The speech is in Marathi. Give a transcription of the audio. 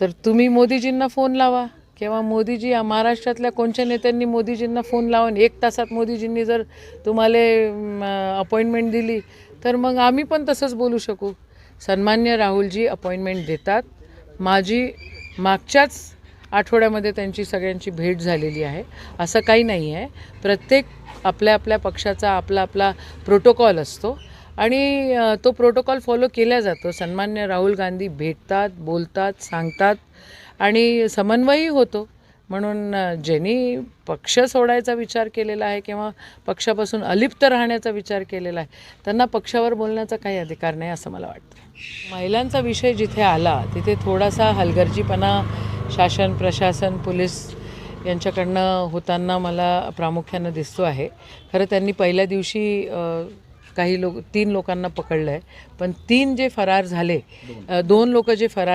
तर तुम्ही मोदीजींना फोन लावा. किंवा मोदीजी या महाराष्ट्रातल्या कोणत्या नेत्यांनी मोदीजींना फोन लावून एक तासात मोदीजींनी जर तुम्हाला अपॉइंटमेंट दिली तर मग आम्ही पण तसंच बोलू शकू. सन्मान्य राहुलजी अपॉइंटमेंट देतात. माझी मागच्याच आठवड्यामध्ये त्यांची सगळ्यांची भेट झालेली आहे. असं काही नाही आहे प्रत्येक आपल्या आपल्या पक्षाचा आपला आपला प्रोटोकॉल असतो. आणि तो प्रोटोकॉल फॉलो केला जातो. सन्मान्य राहुल गांधी भेटतात बोलतात सांगतात आणि समन्वयही होतो. म्हणून ज्यांनी पक्ष सोडायचा विचार केलेला आहे किंवा पक्षापासून अलिप्त राहण्याचा विचार केलेला आहे त्यांना पक्षावर बोलण्याचा काही अधिकार नाही असं मला वाटतं. महिलांचा विषय जिथे आला तिथे थोडासा हलगर्जीपणा शासन प्रशासन पोलीस यांच्याकडनं होताना मला प्रामुख्यानं दिसतो आहे. खरं त्यांनी पहिल्या दिवशी काही लोक तीन लोकांना पकडलं आहे पण तीन जे फरार झाले दोन लोक जे फरार